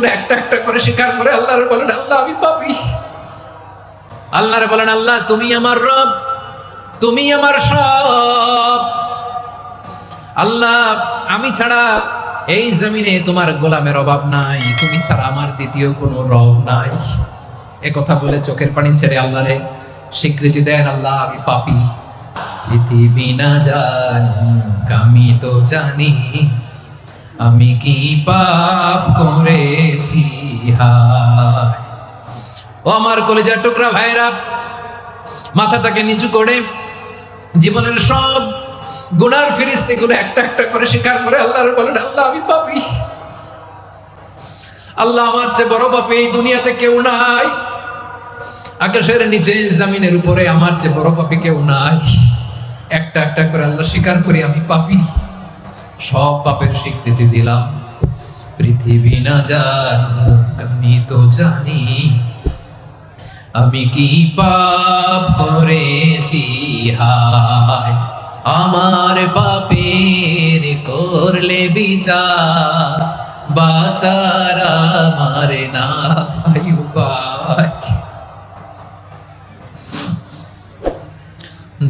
গুলো একটা একটা করে স্বীকার করে আল্লাহর বলেন, আল্লাহ, আমি পাপি। আল্লাহরে বলেন, আল্লাহ, তুমি আমার রব, তুমি আমার সব। আল্লাহ, আমি ছাড়া এই জমিনে তোমার গোলামের অভাব নাই, তুমি ছাড়া আমার দ্বিতীয় কোনো রব নাই। এ কথা বলে চোখের পানি ছেড়ে আল্লাহরে স্বীকৃতি দেন, আল্লাহ, আমি পাপি। পৃথিবী না জানুক আমি তো জানি। আমি কি পাপ করেছি? ও আমার কলেজার টুকরা ভাইরা মাথাটাকে নিচু করে জীবনের সব গুনার ফিরিস্তি গুলো একটা একটা করে স্বীকার করে আল্লাহর বলেন, আল্লাহ, আমি পাপি। আল্লাহ আমার চেয়ে বড় পাপি এই দুনিয়াতে কেউ নাই। আকাশের নিচে, জামিনের উপরে আমার চেয়ে বড় পাপি কেউ নাই। একটা একটা করে আল্লাহ স্বীকার করি, আমি পাপি। সব পাপের স্বীকৃতি দিলাম। পৃথিবী না জানুক, আমি তো জানি। আমি কি পাপ করেছি? হায়, আমার পাপের করলে বিচার। বাচার আমার উপায়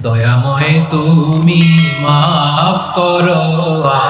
দয়াময় তুমি মাফ করো আমায়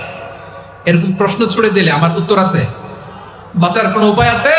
এরকম প্রশ্ন ছুড়ে দিলে আমার উত্তর আছে। বাঁচার কোনো উপায় আছে?